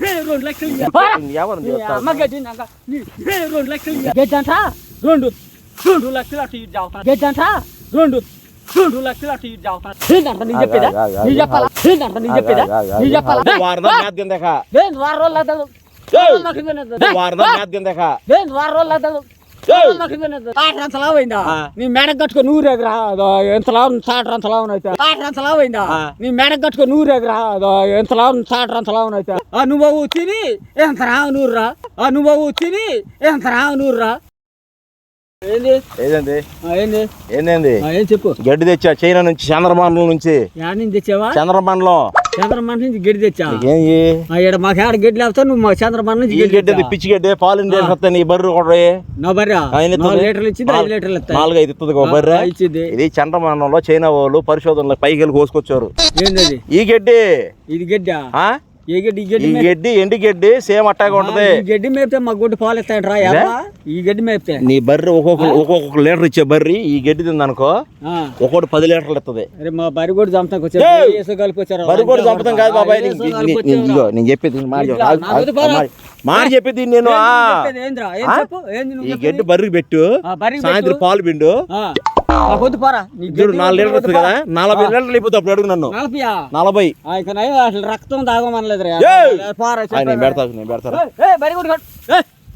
రెండు లక్షలు ఇయ్య. పోరా. ఎవరిని నీ చేస్తావు? అమ్మ గడ్డినాక నీ ఏ రెండు లక్షలు ఇయ్య. గడ్డంట రెండు రెండు లక్షలు అటు ఇటు చదువుతాను గడ్డంట రెండు రెండు లక్షలు అటు ఇటు చదువుతాను ఏంటంట నీ చెప్పేదా ఆగు, ఆగు, నీ ఆగు, చెప్పాలా ఏంటంట నీ చెప్పేదా ఆగు, ఆగు, నీ ఆగు. చెప్పాలా వారం దాకా మ్యాథ్ కిందక. ఏం వారం రోజులు అవుతుంది ఏయ్! వారం రోజులు లావైందా ఆ. నీ మెడకు కట్టుకో అదో ఎంత లావు లావైందా. నీ మెడకు కట్టుకో అదో ఎంత లావు నువ్వు తిని ఎంత రావు నూరు రా. ఆ నువ్వు తిని ఎంత రావు నూరు రా. ఏంది? ఏంది? ఏందండి? ఆ, ఏం చెప్పు. గడ్డి తెచ్చా? చైనా నుంచి చంద్రమండలం నుంచి. తెచ్చావా? చంద్రమండలం చంద్రమండ నుంచి గడ్డి తెచ్చా? మాకు ఆడ గడ్డి లేకపోతే నువ్వు మా నుంచి గడ్డి? పిచ్చి గడ్డి పాలు వస్తాయి నీ బర్రె నా నాలుగు? లీటర్లు ఇచ్చింది ఐదు లీటర్లు ఇస్తాయి. నాలుగు ఐదు ఇస్తుంది ఒక బర్రె. ఆ, ఇచ్చింది. ఇది చంద్రమండలంలో చైనా వాళ్ళు పరిశోధనలు పైకి వెళ్ళి కోసుకొచ్చారు? ఈ గడ్డి. ఇది గడ్డా? ఏ గడ్డి ఈ గడ్డి ఎండి గడ్డి సేమ్ అట్టాగా ఉంటది గడ్డి మేపితే మా గుడ్డు పాలు ఇస్తాయంట రా? ఈ గడ్డి మేపితే నీ బర్రె ఒక్కొక్క ఒక్కొక్క లీటర్ ఇచ్చే బర్రి ఈ గడ్డి తిందనుకో. ఒక్కొక్కటి పది లీటర్లు ఇస్తుంది అరే మా బరి కూడా చంపుతానికి ఏయ్! వచ్చారు ఏసు కలిపి వచ్చారు బర్రె కూడా చంపుతాం కాదు బాబాయ్. ఇదిగో నేను చెప్పేది నీ మాట చెప్పు. ఆగు, ఆగు. మాట- మాట చెప్పేది నేను ఏంది ఆ. నువ్వు చెప్పేది? ఏందిరా? ఏం ఆ? చెప్పు? ఏంది నువ్వు ఈ చెప్పేది? గడ్డి బర్రికి పెట్టు ఆ, బర్రెకి సాయంత్రం. పాలు పిండు ఆ. వద్దు పోరా. చూడు నాలుగు లీటర్లు వద్దు వస్తుంది కదా. నలభై. లీటర్లు అయిపోతుంది అప్పుడు అడుగు నన్ను? నలభై నయం అసలు రక్తం తాగమనలేదు నేను పెడతా నేను పెడతా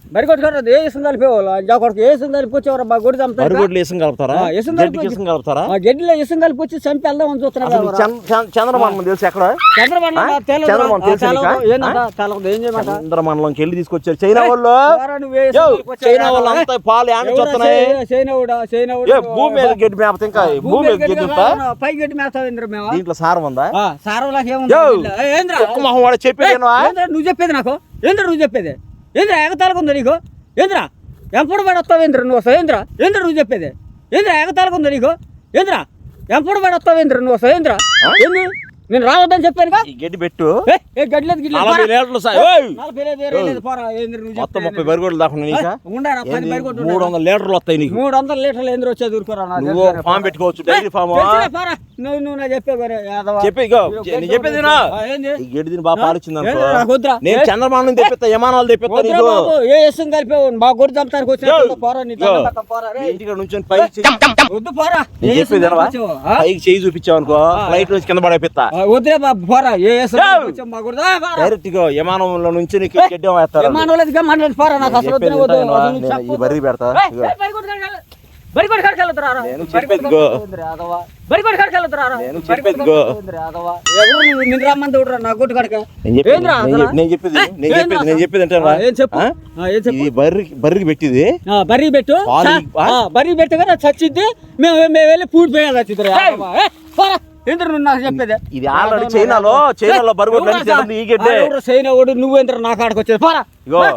బరి కొట్టు బరి కొట్టు ఏ ఇసం కలిపేవాళ్ళు? ఆ కొడుకు ఏ ఇసం కలిపి వచ్చేవారు మా గుడి చంపుతారు ఇసం కలుపుతారా? ఇసం కలిపి- ఇసం కలుపుతారా? ఆ గడ్డిలో ఇసం కలిపి వచ్చి చంపి వెళ్దామని చూస్తున్నా అసలు చంద్ర- చంద్ర- చంద్రమండలం తెలుసు ఎక్కడ? తెలుసా. ఏం చేయమంట? వెళ్ళి తీసుకొచ్చారు. చైనా వాళ్ళు? చైనా. వాళ్ళు అంతా పాలు చైనావుడా? చైనావుడు. ఏ భూమి మీద గడ్డి మేపత ఇంకా? భూమి మీద గడ్డి గడ్డి? పై గడ్డి మేస్తావు ఏంద్రా మేము? దీంట్లో సారం ఉందా? ఆ, సారంలాగా ఏముంది? ఏంద్రా? కుక్క మొహం వాడు ఏంద్రా నువ్వు చెప్పేది నాకు? ఏంద్రా నువ్వు చెప్పేది? ఏంద్రా ఎగతాలకు ఉందా నీకు? ఏంద్రా? ఎంపడు పడి వస్తావు ఏంద్రా నువ్వు వస్తావు ఏంద్రా? ఏంద్రా నువ్వు చెప్పేది? ఏంద్రా ఎగతాలకు ఉందా నీకు? ఏంద్రా? ఎంపడు పడి వస్తావు ఏంద్రా నువ్వు వస్తావు ఏంద్రా? ఆ? నేను రావద్దని చెప్పానుగా? ఈ గడ్డి పెట్టు. లేదు, మొత్తం? ముప్పై బరిగొడ్లు దాకా మూడు వందల లీటర్లు వస్తాయి నీకు. మూడు వందల లీటర్లు ఎందుకు వచ్చేది ఊరుకోరా తెలుసురా. ఫామ్ పెట్టుకోవచ్చు డైరీ ఫామ్. నువ్వు నువ్వు నా చెప్పే. చెప్పి నేను గడ్డి చెప్పేది గడ్డి బాగా పాలిచ్చింది. నేను నుంచి తెప్పిస్తా యమానాలు తెప్పిస్తా నీకు. ఏ కలిపావు? మా గుడి చంపడానికి వచ్చిన పోరా నీ. ఇంటికి నుంచి పైకి వద్దు చెప్పేది? పైకి చేయి చూపించావు అనుకో. ఫ్లైట్ నుంచి కింద పడేపిస్తా. వద్దురా పోరా. ఏ విమానంలో నుంచి నీకు గడ్డి వేస్తారు విమానం నాకు అసలు ఈ. బర్రీ పెడతా కాడికి. నేను చెప్పేది గో. కాడికి. నేను చెప్పేది గో. ఎవరు? నిన్ను రమ్మంది? నా కాడికి. నేను చెప్పేది నేను? చెప్పేది- నేను చెప్పేది ఏం చెప్పు? ఏం చెప్పు? ఇది బర్రికి పెట్టింది? ఆ, బర్రీ పెట్టు. బర్రీ పెట్టు కదా చచ్చిద్ది. మేము మేము వెళ్ళి పూడి పోయాలి చచ్చిద్ది ఎందుకు నువ్వు నాకు చెప్పేది? ఇది ఆల్రెడీ చైనాలో చైనాలో తింటుంది ఈ గడ్డే. చైనా ఓడు నువ్వు ఎంత నా కాడకు వచ్చేది? పోరా. ఇగో మాట.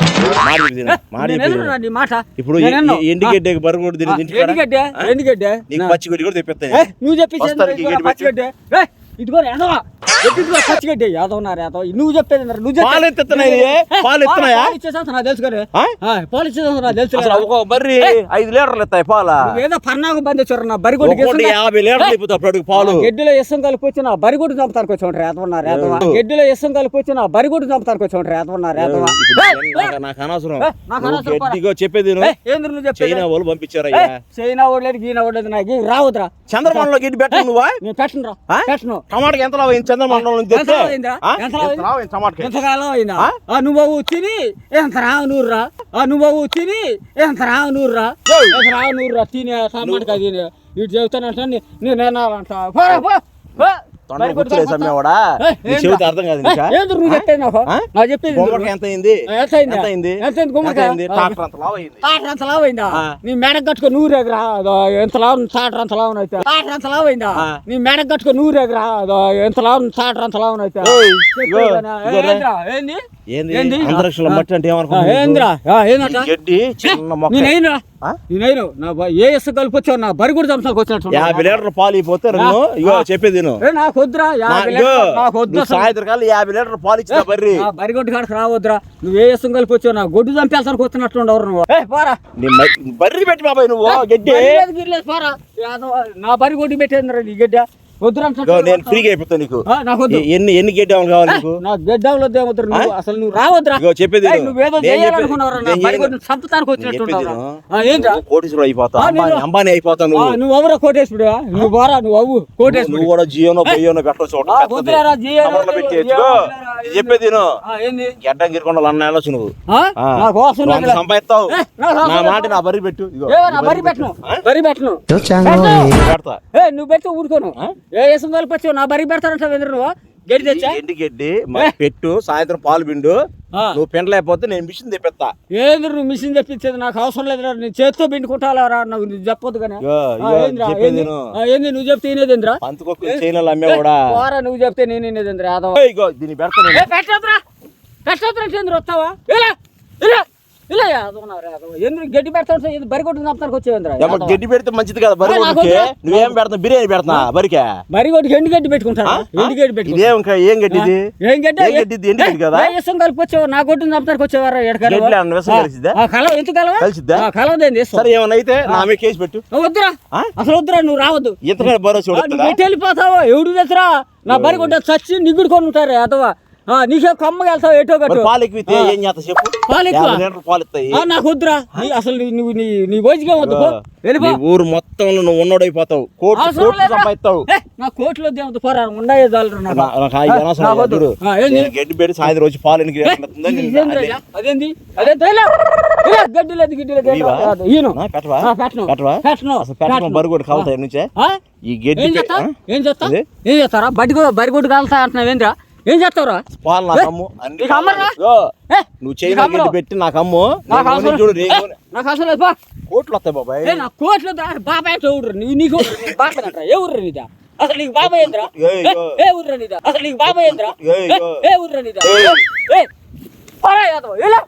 నీ ఇప్పుడు. ఎండి గడ్డే? ఎండుగడ్డే ఆ? ఎండుగడ్డే నీకు నా- పచ్చి గడ్డి కూడా తెప్పిస్తాను. ఏ, నువ్వు వస్తానికి ఇదిగో గడ్డి ఇదిగో యాదవా ఇదిగో పచ్చిగడ్డే యాదవన్నారు యాదవ నువ్వు చెప్పేది? నువ్వు పాలు ఎంత ఇస్తున్నాయి ఇది? పాలు ఇస్తున్నాయా? పాలు ఇచ్చేసాను నాకు తెలుసు కదా. పాలు ఇచ్చేసాను నాకు తెలుసు. ఒక బర్రి ఐదు లీటర్లు ఇస్తాయి పాల? ఏదో పన్నాకు బంది వచ్చారు నా బరిగొడ్డు ఒకటి యాభై లీటర్లు అడుగు పాలు. గడ్డిలో ఇసం కలిపి వచ్చిన బరిగొడ్డు చంపుతానికి వచ్చి ఉంటారు ఏతమన్నారు ఏతవా ఎవరు? గడ్డిలో ఇసం కలిపి చంపుతానికి వచ్చి ఉంటారు ఏతమన్నారు ఏతవా ఇప్పుడు నాకు- నాకు అనవసరం. ఏ, నాకు అనవసరం చెప్పేది. ఏంది నువ్వు చెప్పేది? చైనా వాళ్ళు పంపించారు చైనా ఓడలేదు గీనా ఓడలేదు నాకు రావద్దురా. చంద్రమండలం గడ్డి పెట్టు నువ్వా? నేను పెట్టను రా? పెట్టను. టమాటాకి ఎంత లావు అయింది? చంద్రమండలం టమాటాకి? ఎంతకాలం అయిందా? నువ్వు తిని ఎంత రావు నూరురా ఆ నువ్వు తిని ఎంత రావు నూరురా ఏయ్. ఎంత రావు నూరురా తిని సామాన్గా తిని ఇటు చెబుతానంట నేను పో. తొండ మరి కొట్టు గుర్తులేదు సమ్మేవాడా? ఏ, నీ ఏంద్రా? చెబితే అర్థం కాదు ఏ, నీకా? ఏంది నువ్వు చెప్పేది నాకు ఆ? నాకు చెప్పేది గుమ్మడికాయ ఎంత అయింది ఎంత అయింది? ఎంత అయింది ఎంత అయింది గుమ్మడికాయ? ఎంత అయింది? ఆ. ట్రాక్టర్ అంత లావు అయింది అంత. నీ మెడకు కట్టుకో నూరు ఎంత లావు అంత అయితే అంత. నీ మెడకు కట్టుకో నూరు ఎగరా అదో ఎంత లావు అంత అయితే? ఏంది ఏంది? అంతరిక్షంలో మట్టి అంటే గడ్డి చిన్న మొక్క. నేనైనా? నేనైనా నా ఏ ఎస్ బరి కూడా చంపడానికి వచ్చినట్టు యాభై లీటర్ల పాలు అయిపోతే రెండు ఇగో చెప్పేది నాకు వద్దురా నాకు వద్దు నువ్వు అసలు. సాయంత్రం కల్లా యాభై లీటర్ల పాలు ఇచ్చిన బర్రి. నా బరి కొట్టు కాడకు రావద్దురా. నువ్వు ఏ ఎస్ కలిపి వచ్చావు? నా గొడ్డు చంపేస్తానికి వచ్చినట్టు ఉండవు నువ్వు. పోరా. బర్రి పెట్టి బాబాయ్ నువ్వు గడ్డి. పోరా. నా బరి కొట్టి పెట్టేంద్రా నీ గడ్డ. వద్దురా నేను ఫ్రీగా అయిపోతాను నీకు. నాకు ఎన్ని ఎన్ని గడ్డి ఆవులు కావాలి నీకు? నా గడ్డంలో వద్దు నువ్వు? అసలు నువ్వు రావద్దురా. ఇగో చెప్పేది. నువ్వేదో నేను వచ్చినట్టు కోటీశ్వరుడు ఆ, అంబానీ నువ్వు. నువ్వు ఎవరో కోటేశ్వరుడు? నువ్వు బారా నువ్వు అవ్వు. కోటేశ్వరుడు. నువ్వు కూడా జియోనో పొయ్యోనో పెట్టవచ్చు ఒకటి ఆ, పెద్దది. వద్దులేరా, జియో కవర్లో వద్దు, పెట్టి జియో తెచ్చుకో. వద్దులేరా, నేను చెప్పేది గడ్డం గిరకుండా అన్న వెళ్ళొచ్చు నువ్వు. సంపాదిస్తావు. నాకు నా మాట. నా బరి పెట్టు. బరి పెట్టను? బరి పెట్టను. పెడతా. ఏ నువ్వు పెట్టి ఊరుకోను. ఏ వేసం కలిపి నా బరి పెడతానంటావు ఎందుకు నువ్వు? గడి తెచ్చా? ఎండి గడ్డి పెట్టు సాయంత్రం పాలు పిండు. నువ్వు పిండలేకపోతే నేను మిషన్ తెప్పిస్తా. ఏంది నువ్వు మిషన్ తెప్పించేది? నాకు అవసరం లేదురా. నేను చేత్తో పిండుకుంటారా నువ్వు నువ్వు చెప్పొద్దు కానీ. ఏంది? నువ్వు చెప్తే వినేదేంద్రా? పంతుకొక్కు చైనలు అమ్మే కూడా పోరా నువ్వు చెప్తే నేను వినేదేంద్రా యాదవ? ఇగో దీన్ని పెడతా పెట్టొద్దురా. పెట్టొద్దురా చంద్ర వస్తావా? ఇలా ఇలా గడ్డి పెడితే మంచిది కదా బరి వద్దురా. నువ్వేం పెడతావు బిర్యానీ పెడతా బరికే బరి కొట్టుకు ఎండు గడ్డి పెట్టుకుంటారా ఎండు గడ్డి పెట్టుకుంటా ఏం ఏం గడ్డి ఏం గడ్డి ఇది? ఎండు గడ్డి కదా? వేసం కలిపి వచ్చేవారు నా వచ్చేవారా ఎడకాలి కలిసిద్దా? కలవ కలవ కలిసిద్దా? కలవదేంది సరే ఏమన్నా అయితే నా మీద కేసు పెట్టు వద్దురా? అసలు వద్దురా నువ్వు రావద్దు ఇంతకన్నా భరోసా నువ్వు వెళ్ళిపోతావో ఎవడు తెచ్చరా నా బరి కొట్ట చచ్చి నిగుడుకొని ఉంటారు అథవా నీకే కొమ్మకి వెళ్తావు గట్టు. పాలు ఎక్కువ ఇస్తే ఏం చేస్తా చెప్పు? పాలు ఎక్కువ? పాలు ఇస్తాయి. నాకు వద్దురా. నీ- అసలు నువ్వు నీ నీ వయసుగా వద్దు. వెళ్ళిపో. ఊరు మొత్తంలో నువ్వు ఉన్నోడైపోతావు కోట్లు. సంపాదిస్తావు. నా కోట్లు వద్దే పోరా ఉండాయే నాకు. గడ్డి పెట్టి సాయంత్రం వచ్చి పాలు ఎనికి? అదేంది? అదే తేలే. గడ్డి లేదు గిడ్డి లేదు పెట్టవా? పెట్టను. పెట్టను. బరుగోడు నుంచే? ఈ గడ్డి ఏం చేస్తా? ఏం చేస్తారా బడి బరి కొట్టు కాలుతా అంటున్నావు ఏంద్రా ఏం చేస్తావురా ఏ? నాకు అమ్ము అన్ని నీకు అమ్మరా? ఇగో, ఏ, నువ్వు నీకు చైనా అమ్మరా? గడ్డి పెట్టి నాకు అమ్ము నాకు నేను అవసరం కొని చూడు ఏ, నేను కొని- నాకు అవసరం లేదు పో. కోట్లు వస్తాయి బాబాయ్ ఏ, నా కోట్లు దా- బాబాయ్ చూడరు నీ నీకు బాబాయ్ అంటారా ఏ ఊర్రా నీదా అసలు నీకు బాబాయ్ ఏంద్రా ఏ, ఏ, ఇగో. ఏ ఊర్రా నీదా అసలు నీకు బాబాయ్ ఏంద్రా ఏ, ఏ, ఇగో. ఏ ఊర్రా నీదా ఏ. ఏ పరా యాదవ ఇలా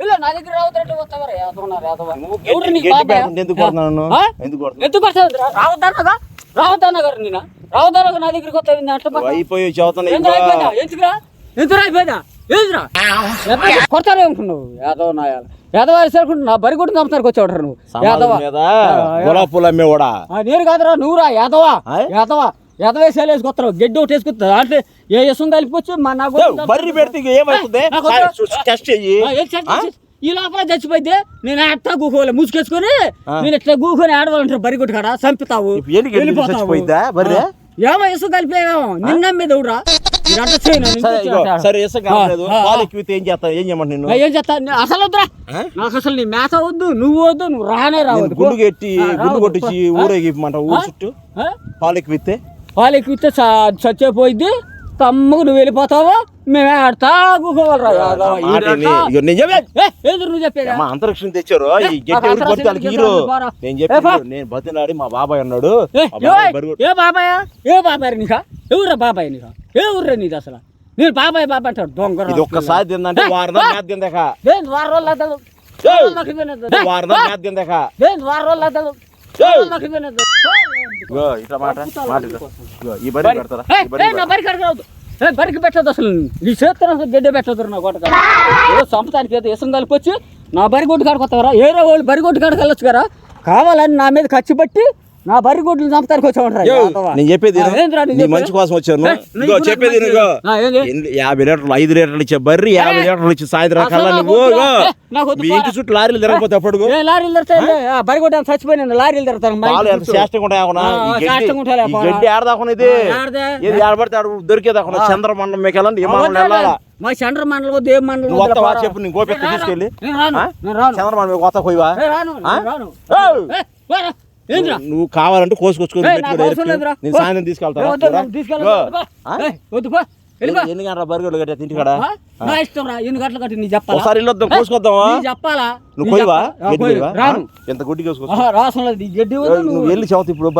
ఇలా నా దగ్గర రావద్దంటే వస్తావరా యాదవ నా యాదవ నువ్వు ఎవరు గడ్డి- నీకు గడ్డి బాబాయ్ పెడుతుంటే ఎందుకు కొడుతున్నావు నన్ను? ఆ? ఎందుకు కొడుతున్నావు? ఎందుకు వస్తావు రావద్దన్నగా రావద్దన్నగారు నేను రావద్దన్నగా నా దగ్గరికి అట్లా నువ్వు అయిపోయి చదువుతున్నా ఎందుకురా? ఎందుకురా అయిపోయిందా ఎందుకురా? కొడతానే అనుకున్నావు యాదవ నా యాదవ సరుకుంటు నా బరి కొట్టు నువ్వు. యాదవ. పూలు అమ్మేవాడా నేను కాదురా నువ్వురా గడ్డి ఒకటి వేసుకొస్తా అంటే ఏ యశం కలిపొచ్చు మా బర్రి పెడితే ఏమవుతుంది టెస్ట్ ఈ లోపల చచ్చిపోతే నేను అట్టా గూకోవాలి ముసుకేసుకొని. నేను ఇట్లా గూకొని ఆడవాలంటారు బరి కొట్టు కాడ చంపుతావు ఏమో ఇసుక కలిపేమో నిన్న మీద ఊరా సరే చేస్తా. పాలు ఎక్కువ ఏం చేస్తావు ఏం చేయమంట నిన్ను ఏం చేస్తా అసలు వద్దురా? నాకు అసలు నీ మేత వద్దు నువ్వు వద్దు నువ్వు రానే రావద్దు గుండు కట్టి గుండు. కొట్టించి ఆ? ఊరేగిమంట ఊరు? చుట్టూ? పాలు ఎక్కువ ఇస్తే పాలు ఎక్కిస్తే చచ్చేపోయిద్ది తమ్ముకు నువ్వు వెళ్ళిపోతావు మేమే ఆడతా అంతరిక్షం తెచ్చారు. నేను బతిలాడి మా బాబాయ్ అన్నాడు. ఏ, బాబాయ్ ఏ, బాబాయ్? నీకా? ఎవరా బాబాయ్ నీకా? ఏ ఊర్రా నీది అసలు? నేను బాబాయ్ బాబాయ్ అంటాడు. దొంగ ఇది ఒక్కసారి తిందంటే వారం తిందాక. రోజులు వారం తిందాక. నేను వారం రోజులు ఇగో ఇట్లా మాట మాట ఇట్లా. ఇగో, ఈ బరి పెడతారా? ఏ, ఈ బరి ఏ, నా బరికి పెట్టదు అసలు. నీ చేస్తాను అసలు గడ్డ పెట్టదు నా కొట్ట ఏదో చంపడానికి ఏదో ఇసం కలిపొచ్చి నా బరి గొడ్డు కాడికి వస్తావరా. ఏరే వాళ్ళు బరి గొడ్డు కాడికి వెళ్ళొచ్చు కదా. కావాలని నా మీద ఖర్చు పెట్టి నా బరి గొడ్లు చంపడానికి వచ్చామంటారా నేను చెప్పేది నీ? మంచి కోసం వచ్చాను? ఇగో చెప్పేది యాభై లీటర్లు ఐదు లీటర్లు ఇచ్చే బర్రి యాభై లీటర్లు ఇచ్చి సాయంత్రం కల్లా నువ్వు మీ ఇంటి. చుట్టూ లారీలు తిరగపోతే అప్పుడు లారీలు బరి కొట్టాను చచ్చిపోయిన లారీలు ఆ, ఈ గడ్డి. గడ్డి ఆడదాకుండా ఇది. ఏది ఆడబడితే ఆడ దొరికేది అక్కడ? చంద్రమండలం మీకెళ్ళండి విమానం వద్దురా. వెళ్ళాలా? మా చంద్ర మండలం వద్దు ఏ మండలం వస్తావా. చెప్పు, నేను. తీసుకెళ్ళి. చంద్రమండలం మీకు కొత్త పోయివా? రాను నువ్వు కావాలంటే కోసుకొచ్చుకొని. సాయంత్రం. ఎన్ని గంటల కట్టా? నా ఇష్టం రా. ఎన్ని గంటలు కట్టి నీ చెప్పాలా? ఒకసారి ఇల్లు వద్దాం ఏ, కోసుకొద్దామా? చెప్పాలా? నువ్వు? రాను? ఎంత గుడ్డి గడ్డి నువ్వు వెళ్ళి చదువుతా ఇప్పుడు?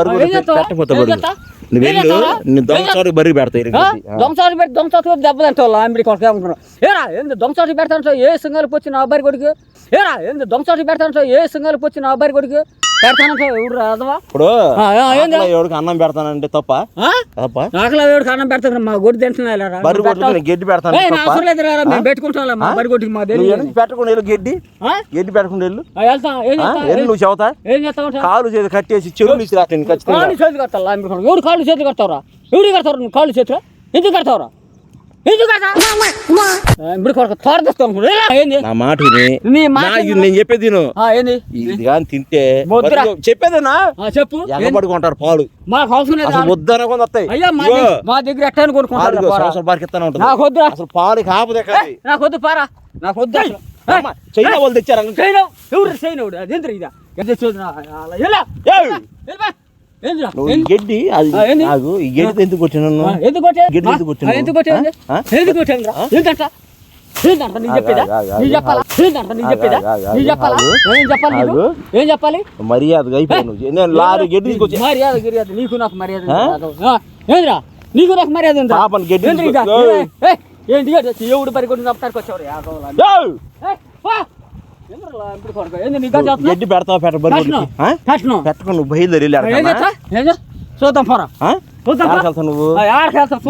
పెట్టకపోతే? నువ్వు దొంగసారి బరుగు పెడతా ఆ? దొంగసారి పెట్టి దొంగసారి దెబ్బలంటే వాళ్ళు ఆంబడి కొడుకు ఏరా ఏంది దొంగసారి పెడతాంటావు ఏ సింగాలు వచ్చి నా అబ్బాయి కొడుకు? ఏరా ఏంది దొంగసారి పెడతాంటావు ఏ సింగాలు వచ్చి నా అబ్బాయి కొడుకు? ఇప్పుడు ఎవడికి అన్నం పెడతానంటే తప్ప? తప్ప. ఆకలి వేడికి అన్నం పెడతాను మా గొడ్డు తింటున్నా కొట్టుకుని నేను గడ్డి పెడతాను పెట్టుకుంటాం బరి కొట్టుకి మా పెట్టకుండా వెళ్ళు గడ్డి? గడ్డి పెట్టకుండా వెళ్ళు. వెళ్ళు నువ్వు చెబుతా? కాలు చేతి కట్టేసి చెరువులు ఇచ్చి ఖచ్చితంగా కాళ్ళు చేతులు కట్టాలా ఎవడు కాళ్ళు చేతులు కడతావురా? ఎవడు కడతారు నువ్వు కాళ్ళు చేతులు? ఎందుకు కడతావురా? కడతావు ఇప్పుడు కొరకు తోరదిస్తాం ఏంది? నా మాట విని. నీ మాట నా- ఇది నేను చెప్పేది విను. ఆ, ఏంది? ఇది కానీ తింటే. చెప్పేదేనా ఆ, చెప్పు. ఎగబడుకుంటారు పాలు. మాకు అవసరం లేదు అసలు వద్దనకుండా వస్తాయి. అయ్యా మా దగ్గర- ఎట్టాను కొనుక్కుంటారు. సంవత్సరం ఉంటుంది. నాకు అసలు పాలు నాకు వద్దు పారా. నాకు వద్దు చైనా వాళ్ళు తెచ్చారు. అంగ- చైనా ఎవరు చైనా అది ఎంత ఇదా? ఎంత చూద్దా ఎలా గడ్డి అది? నాకు గడ్డి ఎందుకు ఎందుకు గిడ్డ ఎందుకు? ఎందుకు? ఎందుకు ఏంటంట ఏంటంట చెప్పేదా? చెప్పాలా? ఏంటంట చెప్పేదా? చెప్పాలా. ఏం చెప్పాలి నీకు. ఏం చెప్పాలి? మర్యాదగా అయిపోయావు నువ్వు. నేను లారీ గడ్డి తీసుకొచ్చి మర్యాద గిర్యాద. నీకు నాకు మర్యాద ఏందిరా? నీకు నాకు ఉందా? గడ్డి ఏంటి ఎవడు వచ్చావు గడ్డి పెడతావు పెట్ట బరి కట్నం ఆ? కట్నం పెట్టకుండా నువ్వు బయలుదేరి? చూద్దాం పోరా. ఆ? చూద్దాం పో. ఆడకి వెళ్తావు నువ్వు?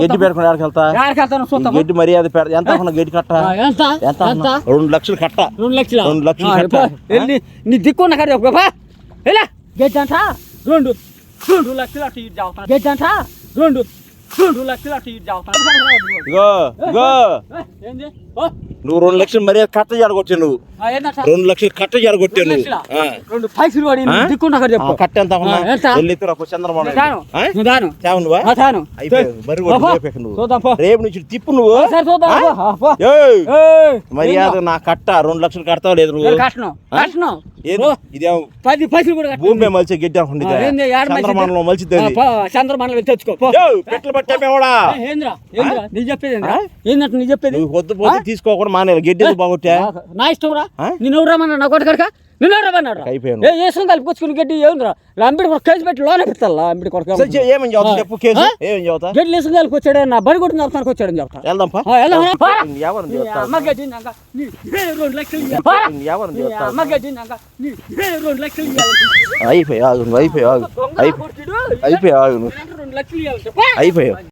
గడ్డి పెట్టుకుని ఆడకి వెళ్తా? ఆడకి వెళ్తాను ఈ చూద్దాం. గడ్డి మర్యాద ఎంత గడ్డి కట్ట? ఎంత? రెండు లక్షలు కట్ట. రెండు లక్షల? రెండు లక్షలు కట్ట. నీ దిక్కున్న గెట్ అంట రెండు. రెండు లక్షలు అటు ఇటు చదువుతాను గెట్ అంట రెండు. రెండు లక్షలు అటు ఇటు చదువుతాను ఇగో ఇగో. ఏంది? ఓ, నువ్వు రెండు లక్షలు మర్యాద కట్ట జరగొచ్చావు నువ్వు? రెండు లక్షలు కట్ట జరగొట్టావు నువ్వు. రెండు పైసలు పడి చెప్పు. కట్ట ఎంత చంద్రబాబు. రేపు నుంచి తిప్పు నువ్వు. మర్యాద నా కట్ట రెండు లక్షలు కడతావు లేదు నువ్వు? ఏంది? ఇదేం పది పైసలు కూడా. భూమి మీద మలిచే గడ్డి? చంద్రమానంలో తెచ్చుకో పో. ఏయ్, పెట్లు పట్టామేవాడా ఏ, ఏంద్రా ఏంద్రా నీ చెప్పేది ఏంద్రా? ఆ? ఏందంట నీ చెప్పేది? నువ్వు పొద్దు పొద్దు తీసుకోకుండా మానేయాలి. గడ్డి బాగొట్టా? నా- ఇష్టం రా. ఆ? నిన్ను ఎవరు నా కొట్టు అయిపోయాను. ఏ వేసుకుని కలిపికొచ్చుకుని గడ్డి ఏముందిరా? అంబిడి కొడుకు కేసు పెట్టి లోన పెట్టాలా అంబిడి చె- ఏమని చదువుతా చెప్పు కేసు? ఏమని చదువుతా గడ్డి వేసుకుని కలిపొచ్చాడు నా బడి కొట్టిన చెప్తానికి వచ్చాడని చెప్తా వెళ్దాం, అమ్మ ఏ రెండు లక్షలు అమ్మ రెండు లక్షలు. అయిపోయావు